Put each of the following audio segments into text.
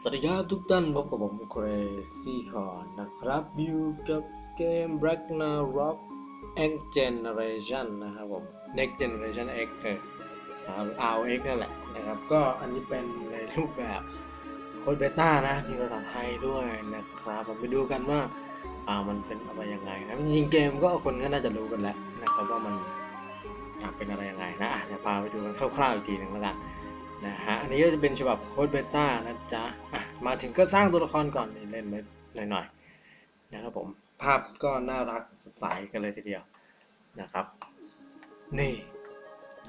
สวัสดีครับทุกท่านพบกับผมเครซี่คอนนะครับอยู่กับเกม Ragnarok X Generation นะครับผม Next Generation X เออนะครับ RX นั่นแหละนะครับก็อันนี้เป็นในรูปแบบโค้ดเบต้านะ มีภาษาไทยด้วยนะครับผมไปดูกันว่าอ่ามันเป็นอะไรยังไงนะจริงเกมก็คนก็น่าจะรู้กันแล้วนะครับว่ามันเป็นอะไรยังไงนะเดี๋ยวพาไปดูกันคร่าวๆอีกทีหนึ่งแล้วกัน นะฮะ อันนี้ก็จะเป็นฉบับโค้ดเบต้านะจ๊ะอะมาถึงก็สร้างตัวละครก่อนเล่นไปหน่อยๆนะครับผม ภาพก็น่ารักสดใสกันเลยทีเดียวนะครับ นี่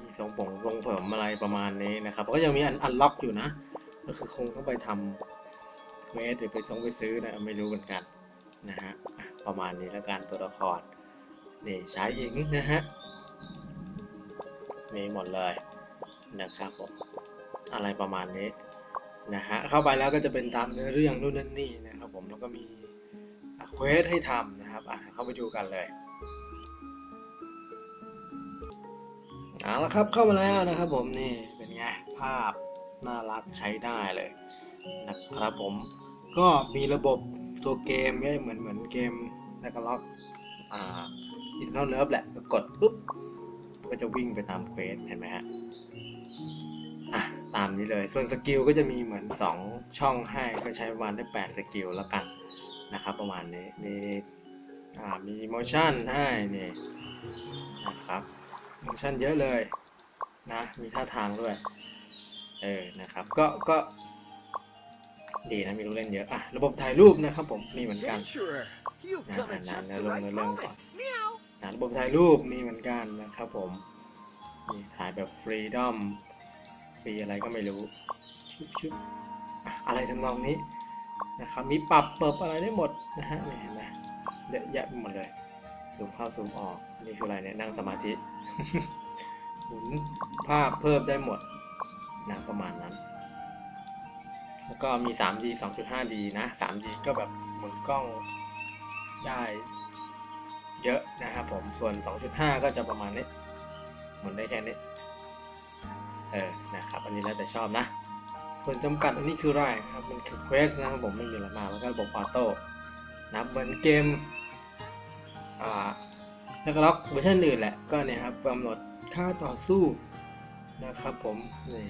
มีทรงผงทรงเผิมอะไรประมาณนี้นะครับ ก็ยังมีอันอันล็อกอยู่นะ ก็คือคงต้องไปทำเวสหรือไปส่งไปซื้อนะไม่รู้เหมือนกันนะฮะอะประมาณนี้แล้วกันตัวละครนี่ชายหญิงนะฮะมีหมดเลยนะครับผม อะไรประมาณนี้นะฮะเข้าไปแล้วก็จะเป็นตามเนื้อเรื่องนู่นนั่นนี่นะครับผมแล้วก็มีเควสให้ทำนะครับอะเข้าไปดูกันเลยเอาละครับเข้ามาแล้วนะครับผมนี่เป็นไงภาพน่ารักใช้ได้เลยนะครับผมก็มีระบบตัวเกมก็เหมือนเหมือนเกมแล้วก็ล็อกอ่าอิสโนเลิฟแหละก็กดปุ๊บก็จะวิ่งไปตามเควสเห็นไหมฮะ ตามนี้เลย ส่วนสกิลก็จะมีเหมือน 2 ช่องให้ก็ใช้ประมาณได้ 8 สกิลแล้วกันนะครับ ประมาณนี้ มีอ่ามี motion ให้นี่นะครับ motion เยอะเลยนะมีท่าทางด้วยเออนะครับก็ก็ดีนะมีลูกเล่นเยอะอะระบบถ่ายรูปนะครับผมมีเหมือนกันนะอ่านานะลงนเรื่องก่อนนะระบบถ่ายรูปมีเหมือนกันนะครับผมนี่ถ่ายแบบฟรีดอม ฟรีอะไรก็ไม่รู้ชุบชุบอะไรทำนองนี้นะครับมีปรับเปิดอะไรได้หมดนะฮะเห็นไหมเยอะแยะไปหมดเลยซูมเข้าซูมออกอันนี่คืออะไรเนี่ยนั่งสมาธิหมุนภาพเพิ่มได้หมดนะประมาณนั้น แล้วก็มี 3D 2.5D นะ 3D ก็แบบหมุนกล้องได้เยอะนะครับผม ส่วน 2.5 ก็จะประมาณนี้ หมุนได้แค่นี้ เออนะครับอันนี้แล้วแต่ชอบนะ ส่วนจำกัดอันนี้คืออะไรครับมันคือเควสนะครับผมไม่มีอะไรมาแล้วก็ระบบออโต้นะเหมือนเกมอ่าแล้วก็ล็อกเวอร์ชันอื่นแหละก็เนี่ยครับกำหนดค่าต่อสู้นะครับผมนี่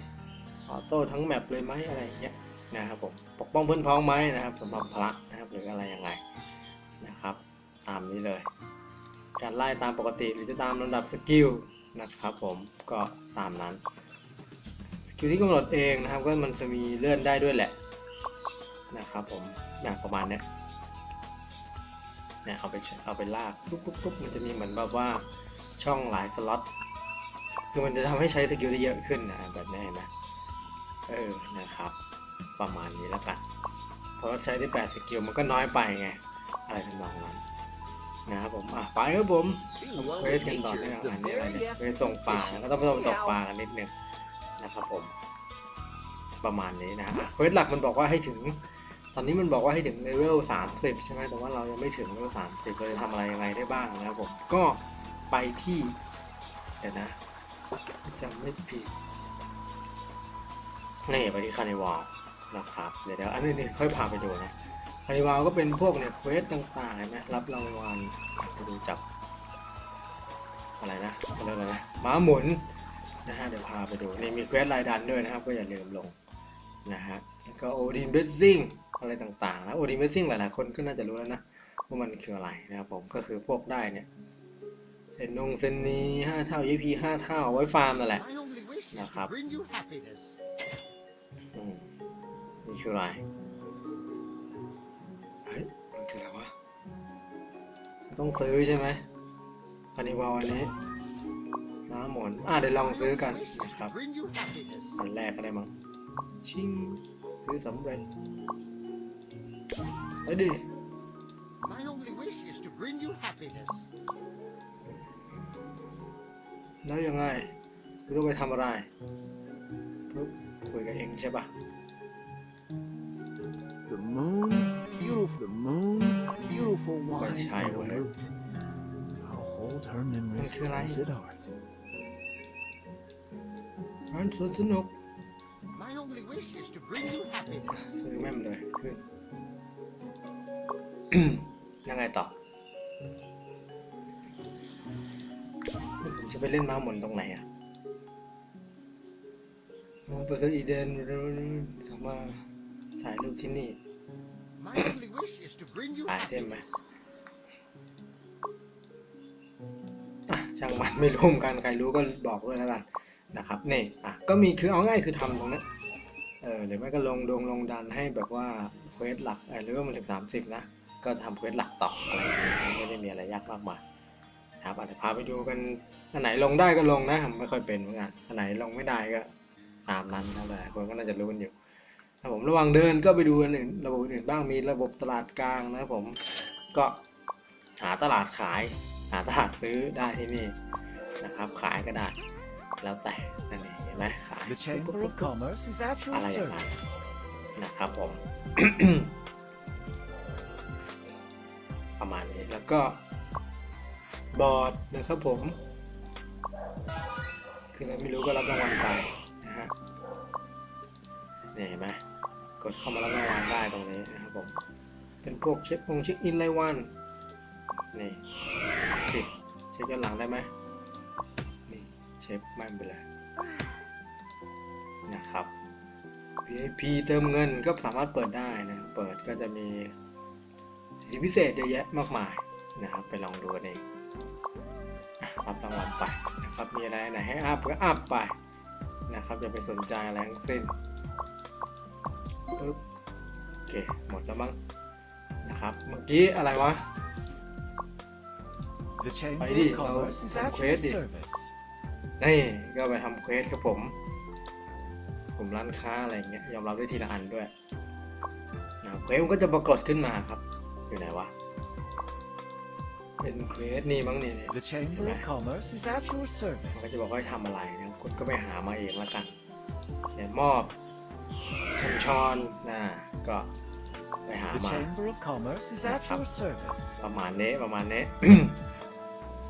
ออโต้ทั้งแมปเลยไหมอะไรเงี้ยนะครับผมปกป้องเพื่อนพ้องไหมนะครับสำหรับพระนะครับหรืออะไรยังไงนะครับ ตามนี้เลย การไล่ตามปกติหรือจะตามลำดับสกิลนะครับผมก็ตามนั้น สกิลที่กำหนดเองนะครับก็มันจะมีเลื่อนได้ด้วยแหละนะครับผมอย่างประมาณเนี้ยเนี่ยเอาไปเอาไปลากปุ๊บปุ๊บปุ๊บมันจะมีเหมือนแบบว่าช่องหลายสล็อตคือมันจะทำให้ใช้สกิลได้เยอะขึ้นนะแบบนี้เห็นไหมเออนะครับ ประมาณนี้แล้วกันเพราะว่าใช้ได้8สกิลมันก็น้อยไปไงอะไรทำนองนั้นนะครับผมอะไปครับผม Being well เควส with กันต่อ nature เนื่อง is the อันนี้อะไร very เนี่ยเควส essence ส่ง of ปลา fishing. ก็ต้องไปส่งตกปลากันนิดนึง นะครับผม ประมาณนี้นะอะเควสหลักมันบอกว่าให้ถึง ตอนนี้มันบอกว่าให้ถึงเลเวล30 ใช่ไหมแต่ว่าเรายังไม่ถึงเลเวล30เราจะทำอะไรยังไงได้บ้างนะครับผม ก็ไปที่ เดี๋ยวนะจำไม่ผิดนี่ไปที่คานิวาลนะครับเดี๋ยวเดี๋ยวอันนี้นี่ค่อยพาไปดูนะคานิวาลก็เป็นพวกเนี่ยเควสต่างๆเห็นไหมรับรางวัลไปดูจับอะไรนะเขาเรียกอะไรนะม้าหมุน นะฮะเดี๋ยวพาไปดูนี่มีเควสรายดันด้วยนะครับ ก็อย่าลืมลงนะฮะแล้วก็โอดินเบสซิ่งอะไรต่างๆนะโอดินเบสซิ่งหลายๆคนก็น่าจะรู้แล้วนะว่ามันคืออะไรนะครับผมก็คือพวกได้เนี่ยเซนนงเซนนีห้าเท่า EP ห้าเท่าไว้ฟาร์มนั่นแหละ My only wish is Nakap. to bring you happiness. อืมนี่คืออะไรเฮ้ยมันคืออะไรวะต้องซื้อใช่ไหมคานิวาลอันนี้ ม้าหมุนอะเดี๋ยวลองซื้อกัน My wish is นะครับ to bring you happiness. อันแรกก็ได้มั้งชิงซื้อสำเร็จไปดิ My only wish is to bring you happiness. แล้วยังไงกูต้องไปทำอะไรปุ๊บคุยกับเองใช่ปะ The moon, beautiful. The moon, beautiful wine shy and the way. lute. I'll hold her memories Okay, like- close at heart. ร้านสวนสนุก My only wish wish is to bring you happiness. ซื้อแม่มเลยขึ้น ยังไงต่อ ผมจะไปเล่นม้าหมุนตรงไหนอะมองไปซะอีเดนสามารถถ่ายรูปที่นี่ My only wish is to bring you Ah, damn, happiness. อะช่างมันไม่รู้เหมือนกันใครรู้ก็บอกด้วยแล้วกัน นะครับนี่อะก็มีคือเอาง่ายคือทำตรงนั้นเออหรือไม่ก็ลงดวงลงดันให้แบบว่าเควสหลักหรือว่ามันถึง 30 นะ ก็ทำเควสหลักต่ออะไรไม่ได้มีอะไรยากมากมายครับอาจจะพาไปดูกันอันไหนลงได้ก็ลงนะผมไม่ค่อยเป็นเหมือนกันอันไหนลงไม่ได้ก็ตามนั้นนะหลายคนก็น่าจะรู้กันอยู่ครับผมระว่างเดินก็ไปดูอันอื่นระบบอื่นบ้างมีระบบตลาดกลางนะครับผมก็หาตลาดขาย หาตลาดซื้อได้ที่นี่นะครับ ขายก็ได้ แล้วแต่นั่นเองเห็นไหมขาย The Chamber of Commerce is at your I like that. service. นะครับผมประมาณนี้แล้วก็บอร์ดนะครับผม คืออะไรไม่รู้ก็รับรางวัลไปนะฮะนี่เห็นไหมกดเข้ามารับรางวัลได้ตรงนี้นะครับผม เป็นพวกเช็คองเช็คอินรายวันนี่เช็คสิเช็คย้อนหลังได้ไหมนี่ เช็คแม่นไปเลยนะครับ VIP เติมเงินก็สามารถเปิดได้นะ เปิดก็จะมีสิทธิพิเศษเยอะแยะมากมายนะครับ ไปลองดูกันเองอะรับรางวัลไปนะครับ มีอะไรไหนให้อัพก็อัพไปนะครับ อย่าไปสนใจอะไรทั้งสิ้นปึ๊บโอเค หมดแล้วมั้งนะครับ เมื่อกี้อะไรวะ The Chamber Ay, di, of Commerce oh, is ang at your pwede. service. นี่ก็ไปทำเควสครับผมกลุ่มร้านค้าอะไรเงี้ยยอมรับได้ทีละอันด้วยนะเควสมันก็จะปรากฏขึ้นมาครับ อยู่ไหนวะ เป็นเควสนี่มั้งนี่เนี่ย The Chamber of Commerce is at your มันก็จะ service. บอกว่าให้ทำอะไรนะคุณก็ไปหามาเองแล้วกันเนี่ยมอบชมชอนนะก็ไปหา The มา Chamber of Commerce is at your service. ประมาณนี้ประมาณนี้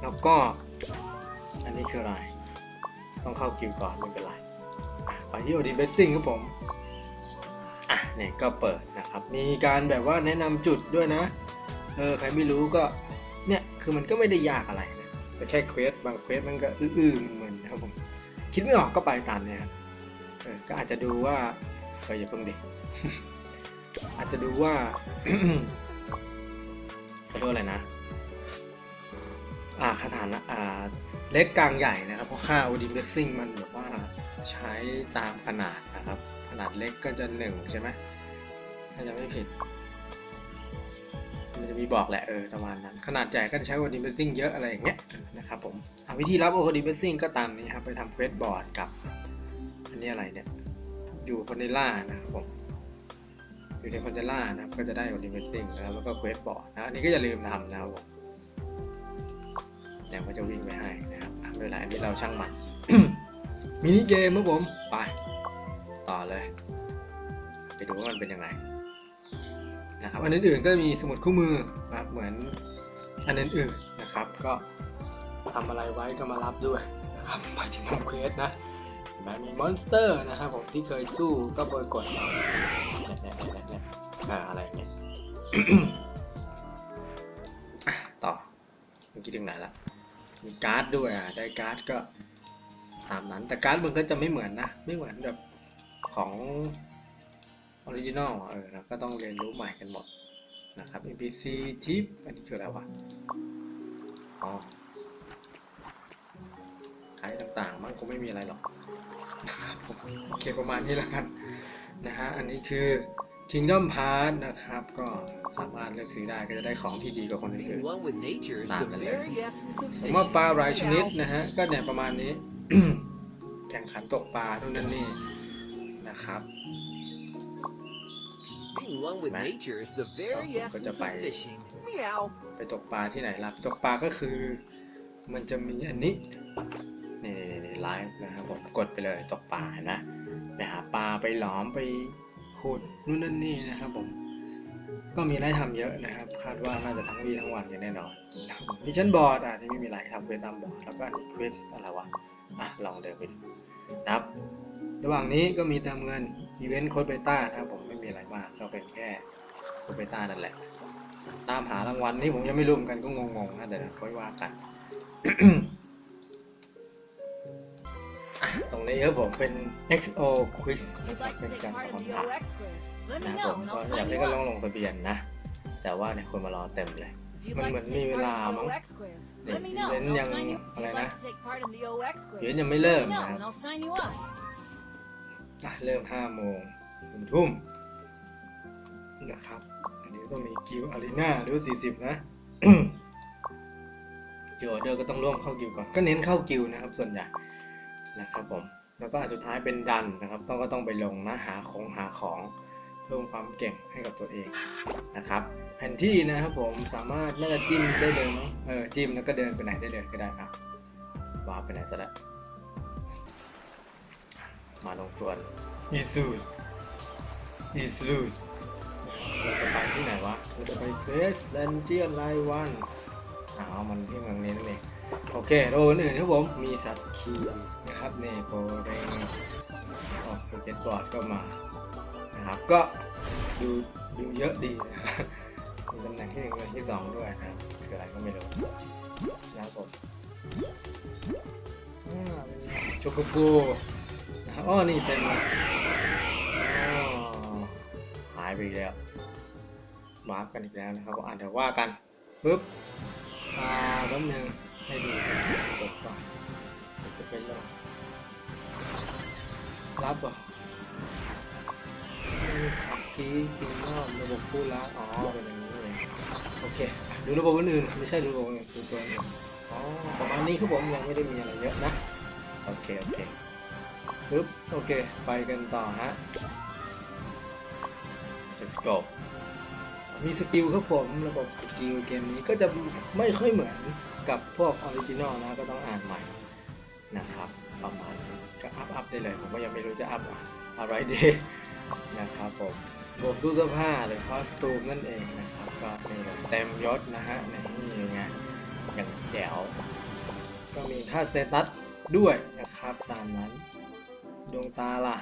แล้วก็ อันนี้คืออะไร ต้องเข้าคิวก่อนไม่เป็นไรอะไปที่โอดีเบสซิ่งครับผมอะเนี่ยก็เปิดนะครับ มีการแบบว่าแนะนำจุดด้วยนะ เออ ใครไม่รู้ก็ เนี่ย คือมันก็ไม่ได้ยากอะไรนะ แต่แค่เควสบางเควสมันก็อื้อๆมึนๆนะครับผม คิดไม่ออกก็ไปตามเนี่ยครับเออก็อาจจะดูว่าเอออย่าเพิ่งดิอาจจะดูว่าเขาเรียกอะไรนะ อ่าคาถานะอ่า เล็กกลางใหญ่นะครับ เพราะค่า o d i m b e x i n g มันแบบว่าใช้ตามขนาดนะครับ ขนาดเล็กก็จะหนึ่งใช่ไหมถ้าจะไม่ผิด มันจะมีบอกแหละเออประมาณนั้น ขนาดใหญ่ก็จะใช้ o d i m b e x i n g เยอะอะไรอย่างเงี้ยนะครับผมวิธีรับ o d i m b e x i n g ก็ตามนี้ครับ ไปทำเควสบอร์ดกับ อันนี้อะไรเนี่ย อยู่พ a น i ล่านะครับผมอยู่ในคอนเทนล่านะครับก็จะได้ o d i m e x i n g นะครับแล้วก็เควสบอร์ดนะอันนี้ก็อย่าลืมทำนะครับผมเดี๋ยวก็จะวิ่งไปให้ ไม่เป็นไรอันนี้เราช่างมันมินิเกมครับผมไปต่อเลย ไปดูว่ามันเป็นยังไงนะครับอันอื่นๆก็มีสมุดคู่มือนะครับเหมือนอันอื่นๆนะครับ ก็ทำอะไรไว้ก็มารับด้วยนะครับหมายถึงทำเควสนะเห็นไหมมีมอนสเตอร์นะครับผมที่เคยสู้ก็ไปกดเอาเนี่ยเนี่ยเนี่ยเนี่ยอ่าอะไรเงี้ยอะต่อเมื่อกี้ถึงไหนละ มีการ์ดด้วยอะได้การ์ดก็ตามนั้นแต่การ์ดมันก็จะไม่เหมือนนะ ไม่เหมือนแบบของออริจินอลเออเราก็ต้องเรียนรู้ใหม่กันหมดนะครับ NPC ทิปอันนี้คืออะไรวะอ๋อขายต่างๆ มันคงไม่มีอะไรหรอกนะครับโอเคประมาณนี้แล้วกันนะฮะอันนี้คือ Kingdom Pass นะครับ ก็สามารถเลือกซื้อได้ก็จะได้ของที่ดีกว่าคนอื่ Being น one with nature is Nah, the the very essence of ๆผมว่า fishing. ปลาหลายชนิดนะฮะ ก็เนี่ยประมาณนี้ แข่งขันตกปลาทุกนั่นนี่นะครับ Being one with Man. nature is the very Oh, essence ก็จะไป of fishing. Meow. ไปตกปลาที่ไหนล่ะไปตกปลาก็คือ มันจะมีอันนี้นี่นี่ไลฟ์นะครับผมกดไปเลยตกปลาเห็นะไปหาปลาไปหลอมไป ขุดนู่นนั่นนี่นะครับผม ก็มีอะไรทำเยอะนะครับ คาดว่าน่าจะทั้งวีทั้งวันกันแน่นอนมิชชั่นบอร์ดอะที่ไม่มีอะไรทำเวสตามบอร์ดแล้วก็อันนี้เควสอะไรวะอะลองเดินไปดูนะครับ ระหว่างนี้ก็มีเติมเงินอีเวนต์โค้ดเบต้านะครับผมไม่มีอะไรมากก็เป็นแค่โค้ดเบต้านั่นแหละ ตามหารางวัลนี่ผมยังไม่รู้เหมือนกันก็งงๆนะแต่เดี๋ยวค่อยว่ากัน ตรงนี้ครับผมเป็น XO Quiz นะครับเป็นการตอบคำถามนะผมก็อยาก sign เล่น you ก็ลองลงทะเบียนนะ แต่ว่าเนี่ยคนมารอเต็มเลย มันเหมือนมีเวลามั้งเนี่ย let me อี know เวนยังอะไรนะ like to take part in the OX อีเวน quiz, ต์ยังไม่เริ่มนะครับเริ่ม5โมงถึงทุ่มนะครับ อันนี้ต้องมีกิลอารีนาด้วย40 นะกิลออเดอร์ก็ต้องร่วมเข้ากิลก่อน ก็เน้นเข้ากิลนะครับส่วนใหญ่ นะครับผมแล้วก็อันสุดท้ายเป็นดันนะครับ ต้องก็ต้องไปลงนะหาของหาของเพิ่มความเก่งให้กับตัวเองนะครับ แผนที่นะครับผมสามารถน่าจะจิ้มได้เลยมั้งเออจิ้มแล้วก็เดินไปไหนได้เลยก็ได้ครับว้าไปไหนซะแล้วมาลงส่วนอีซูสอีซูสเราจะไปที่ไหนวะเราจะไปเควสแดนเจียนไลวันอ้าวมันที่เมืองนี้นั่นเอง โอเคโรอื่นครับผมมีสัตว์คีนะครับเนโปเรนออกโปเกตบอร์ดก็มานะครับก็ดูดูเยอะดีนะมีตำแหน่งที่หนึ่งที่สองด้วยนะครับคืออะไรก็ไม่รู้นะครับผมอ่าเป็นโชโกโกนะครับอ้อนี่เต็มเลยหายไปแล้ววาร์ปกันอีกแล้วนะครับอ่านเดี๋ยวว่ากันปึ๊บอ่าแป๊บนึง ให้ดูกดก่อนเดี๋ยวจะเป็นเรื่องรับเหรอขับคีย์คิงนอมระบบผู้รักอ๋อเป็นอย่างนี้เองโอเคอะดูระบบอื่นๆไม่ใช่ดูระบบอื่นดูตัวอื่นอ๋อประมาณนี้ครับผมยังไม่ได้มีอะไรเยอะนะโอเคโอเคปึ๊บโอเค ไปกันต่อฮะ let's go มีสกิลครับผมระบบสกิลเกมนี้ก็จะไม่ค่อยเหมือน กับพวกออริจินอลนะก็ต้องอ่านใหม่นะครับประมาณนี้ก็อัพอัพได้เลย ผมก็ยังไม่รู้จะอัพอะไรดีนะครับผมรวมตู้เสื้อผ้าหรือคอสตูมนั่นเองนะครับ ก็นี่เลยเต็มยศนะฮะในนี่ไงอย่างแจ๋วก็มีค่าสเตตัสด้วยนะครับตามนั้นดวงตาล่ะ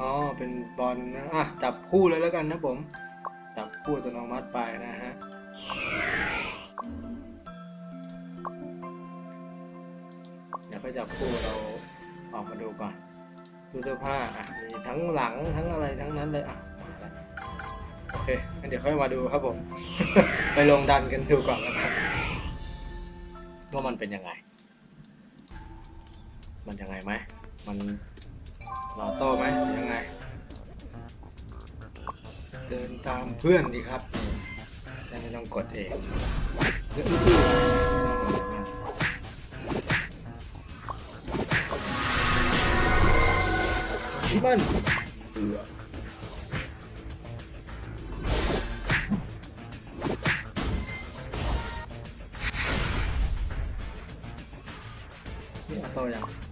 อ๋อ เป็นบอลนะ อะ จับคู่เลยแล้วกันนะผม จับคู่อัตโนมัติไปนะฮะ เดี๋ยวค่อยจับคู่เราออกมาดูก่อนตู้เสื้อผ้า อะ มีทั้งหลังทั้งอะไรทั้งนั้นเลย อะ มาแล้ว โอเค งั้นเดี๋ยวค่อยมาดูครับผม ไปลงดันกันดูก่อนแล้วกันว่ามันเป็นยังไง มันยังไงไหมมัน รอโต้ไหมยังไง เดินตามเพื่อนดีครับไม่ต้องกดเองเดี๋ยวอื้อๆที่มันเบื่อนี่เอโต้ยัง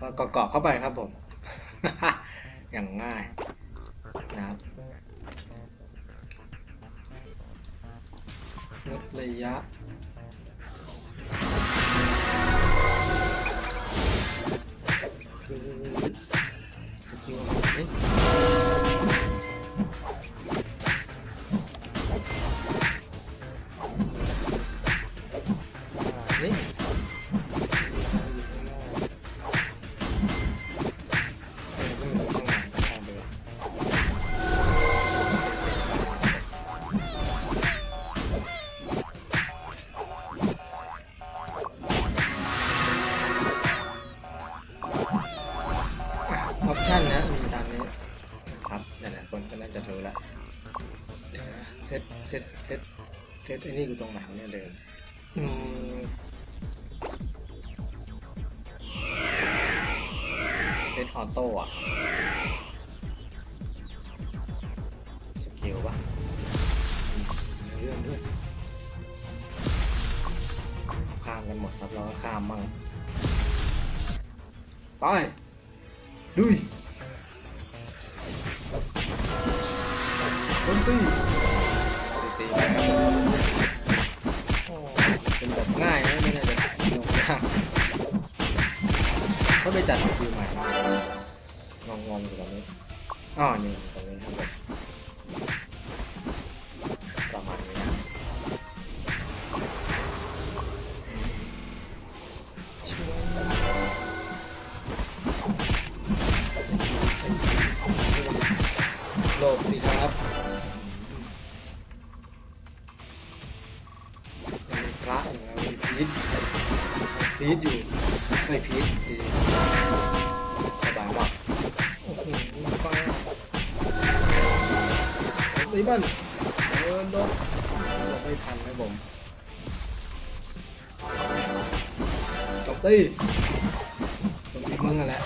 แล้วก็กรอบเข้าไปครับผม อย่างง่ายนะครับลดระยะคือ ไอ้นี่กูตรงไหนเนี่ยเดิมอืมเซตออโต้อะสกิลปะมีเรื่องด้วยข้ามกันหมดครับเราก็ข้ามมั่งไปดุยดนตรีตี ก็ไปจัดสกิลใหม่มางงงอยู่ตรงนี้อ๋อนี่ตรงนี้ครับผมประมาณนี้นะโลบสิครับยังมีพระอยู่นะมีพีท พีทอยู่ไม่พีทดีสบายมากโอ้โหฟ้าตีมันเออโดนไม่ทันครับผมจบตีจบตีมึงอะแหละ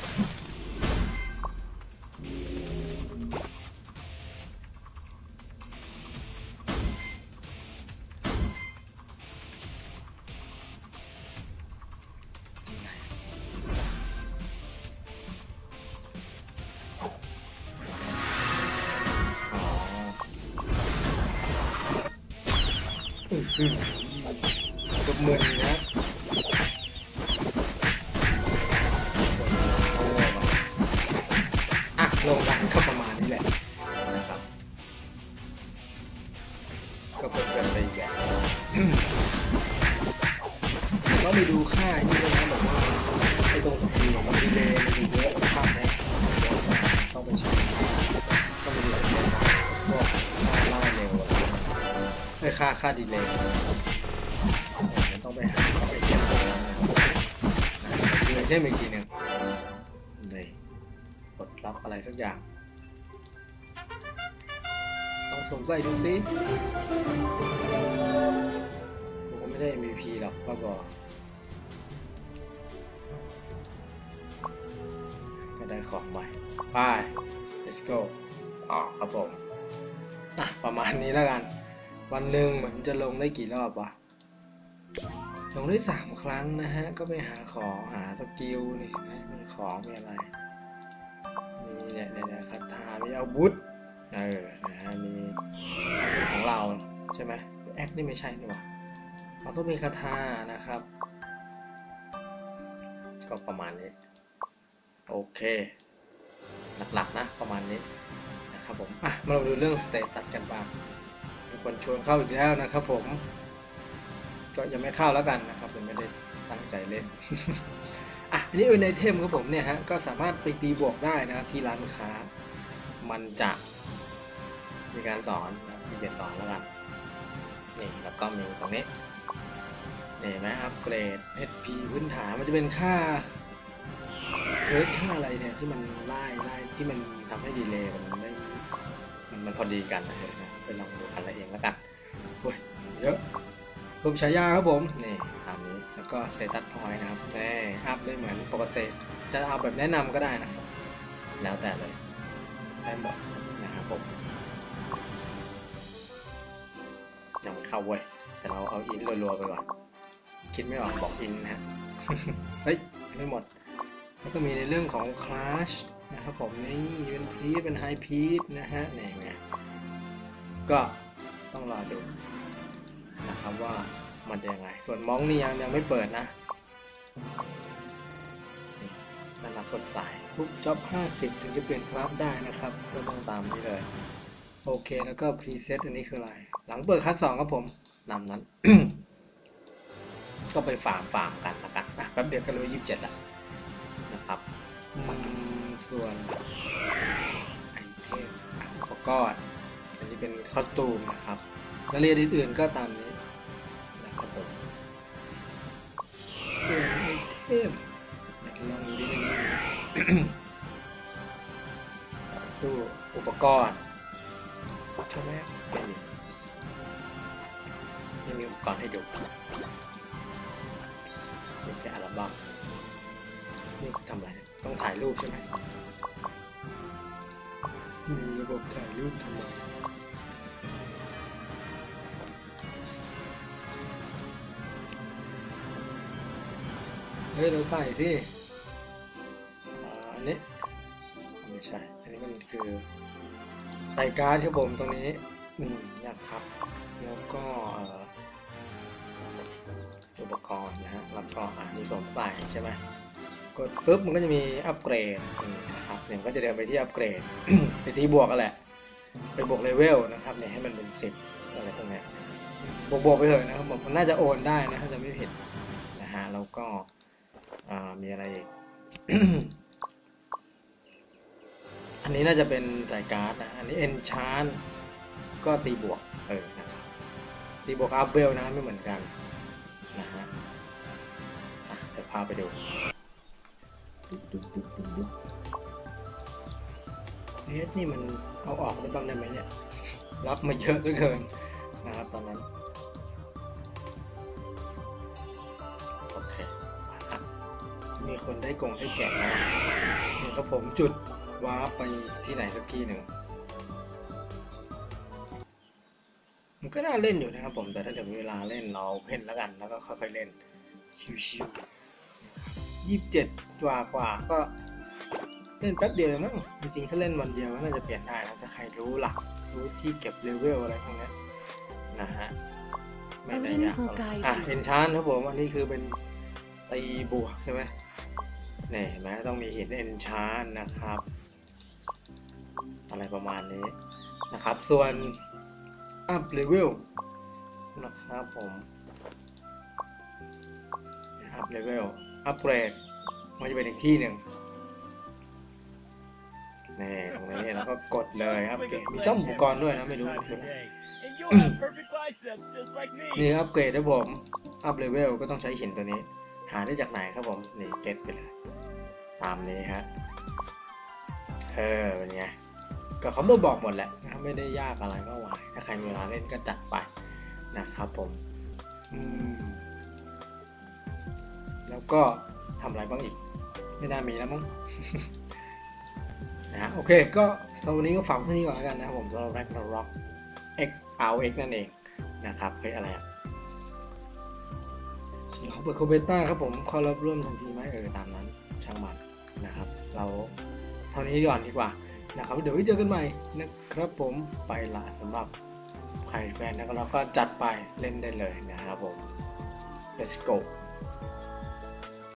อื้อหือจบมึนนะอะลงกันก็ป ค่าดีเลยมันต้องไปหาต้องไปเก็บตรงนั้นนะครับดูไอเทมอีกทีหนึ่งนี่กดล็อกอะไรสักอย่าง ต้องสวมใส่ดูซิผมก็ไม่ได้ MVP หรอกก็บอกก็ได้ของใหม่ไป let's go อ๋อครับผม อะ ประมาณนี้แล้วกัน วันหนึ่งเหมือนจะลงได้กี่รอบวะลงได้สามครั้งนะฮะ ก็ไปหาของหาสกิลนี่นะมีของมีอะไร มีเนี่ยเนี่ยเนี่ยคาถามีอาวุธเออนะฮะมีของเราใช่ไหมแอคนี่ไม่ใช่นี่หว่าเราต้องมีคาถานะครับ ก็ประมาณนี้ โอเค หลักๆนะประมาณนี้นะครับผม อะ มาดูเรื่องสเตตัสกันบ้าง คนชวนเข้าอีกแล้วนะครับผม ก็ยังไม่เข้าแล้วกันนะครับยังไม่ได้ตั้งใจเล่นอะอันนี้เป็นไอเทมครับผมเนี่ยฮะก็สามารถไปตีบวกได้นะครับที่ร้านค้า มันจะมีการสอนที่จะสอนแล้วกันนี่แล้วก็มีตรงนี้นี่เห็นไหมอัปเกรด HP พื้นฐานมันจะเป็นค่าเฮิร์ตค่าอะไรเนี่ยที่มันไล่ไล่ที่มันทำให้ดีเลย์มันไม่มันพอดีกันนะเดี๋ยวนะไปลองดูกันละเอง แล้วกันโอ้ยเยอะรูปฉายาครับผมนี่ตามนี้แล้วก็เซตัสพอยนะครับแน่อัพได้เหมือนปกติจะเอาแบบแนะนำก็ได้นะครับแล้วแต่เลยได้หมดนะครับผมยังไม่เข้าเว้ยแต่เราเอาอินรัวๆไปก่อนคิดไม่ออกบอกอินนะฮะเฮ้ยยังไม่หมด แล้วก็มีในเรื่องของ Clash นะครับผมนี่เป็นพีทเป็นไฮพีทนะฮะนี่ไงก็ ต้องรอดูนะครับว่ามันจะยังไง ส่วนมองนี่ยังยังไม่เปิดนะนี่น่ารักสดใสปุ๊บจ็อบ 50 ถึงจะเปลี่ยนคลาสได้นะครับก็ต้องตามนี้เลย โอเคแล้วก็พรีเซตอันนี้คืออะไร หลังเปิดคัสสองครับผมนำนั้น ก็ไปฟาร์มฟาร์มกันละกันนะแป๊บเดียวก็รู้ยี่สิบเจ็ดละนะครับอืมส่วนไอเทมอะอุปกรณ์อันนี้ เป็นคอสตูมนะครับรายละเอียดอื่นๆก็ตามนี้นะครับผมส่วนไอเทมอยากลองดูนิดนึงสู้อุปกรณ์ใช่ไมไม่มีไม่มีอุปกรณ์ให้ดูเป็นแค่อัลบั้มนี่ทำอะไร ต้องถ่ายรูปใช่ไหมมีระบบถ่ายรูปทำไม เฮ้ยเราใส่สิอันนี้ไม่ใช่ อันนี้มันคือ ใส่การ์ดครับผมตรงนี้อืมนะครับ แล้วก็เอ่อุปกรณ์นะฮะแล้วก็อ่ามีสวมใส่ใช่ไหมกดปุ๊บมันก็จะมีอัปเกรดนะครับเนี่ยก็จะเดินไปที่อัปเกรดไปที่บวกกันแหละไปบวกเลเวลนะครับเนี่ยให้มันเป็นสิบอะไรพวกนี้บวกบวกไปเถอะนะครับผมมันน่าจะโอนได้นะถ้าจะไม่ผิดนะฮะแล้วก็ อ่า มีอะไรอีก อันนี้น่าจะเป็นสายการ์ดนะ อันนี้เอนชานก็ตีบวก เออ นะครับ ตีบวกอัพเวลนะไม่เหมือนกัน นะฮะเดี๋ยวพาไปดูดุ๊บดุ๊บดุ๊บดุ๊บดุ๊บเควสนี่มันเอาออกได้บ้างได้ไหมเนี่ย รับมาเยอะเหลือเกินนะครับตอนนั้น มีคนได้กงให้แกะแล้วนี่ครับผมจุดว้าร์ปไปที่ไหนสักที่หนึ่งมันก็น่าเล่นอยู่นะครับผมแต่ถ้าเดี๋ยวมีเวลาเล่นเราเพ่นแล้วกัน แล้วก็ค่อยๆเล่นชิวๆยี่สิบเจ็ดกว่ากว่าก็เล่นแป๊บเดียวเองมั้งจริงๆถ้าเล่นวันเดียวก็น่าจะเปลี่ยนได้นะถ้าใครรู้หลักรู้ที่เก็บเลเวลอะไรพวกเนี้ยนะฮะไม่ได้ยากหรอกอะเอนชานครับผมอันนี้คือเป็นตีบวกใช่ไหม เนี่ยเห็นไหมต้องมีหินเอนชานนะครับ อะไรประมาณนี้นะครับ ส่วนอัพเลเวลนะครับผมอัพเลเวลอัพเกรดมันจะเป็นอีกที่หนึ่งนี่ตรงนี้แล้วก็กดเลยอัพเกรดมีช่องอุปกรณ์ด้วยนะไม่รู้คืออะไร And you'll have perfect biceps just like me. นี่อัพเกรดนะผม อัพเลเวลก็ต้องใช้หินตัวนี้ หาได้จากไหนครับผม นี่เก็ตไปเลย ตามนี้ฮะ เออเป็นไงก็เขามาบอกหมดแหละนะไม่ได้ยากอะไรมากมายถ้าใครมีเวลาเล่นก็จัดไปนะครับผมอืมแล้วก็ทำอะไรบ้างอีก ไม่น่ามีแล้วมั้งนะฮะโอเค ก็สำหรับวันนี้ก็ฝากเท่านี้ก่อนแล้วกันนะครับผมสำหรับ Ragnarok X R X นั่นเองนะครับเฮ้ยอะไรอะเขาเปิดโคเบต้าครับผมข้ารับร่วมทันทีไหมเออตามนั้นช่างมัน นะครับ เราเท่านี้ก่อนดีกว่านะครับ เดี๋ยวไว้เจอกันใหม่นะครับผมไปละสำหรับใครแฟนนะครับเราก็จัดไปเล่นได้เลยนะครับผม let's go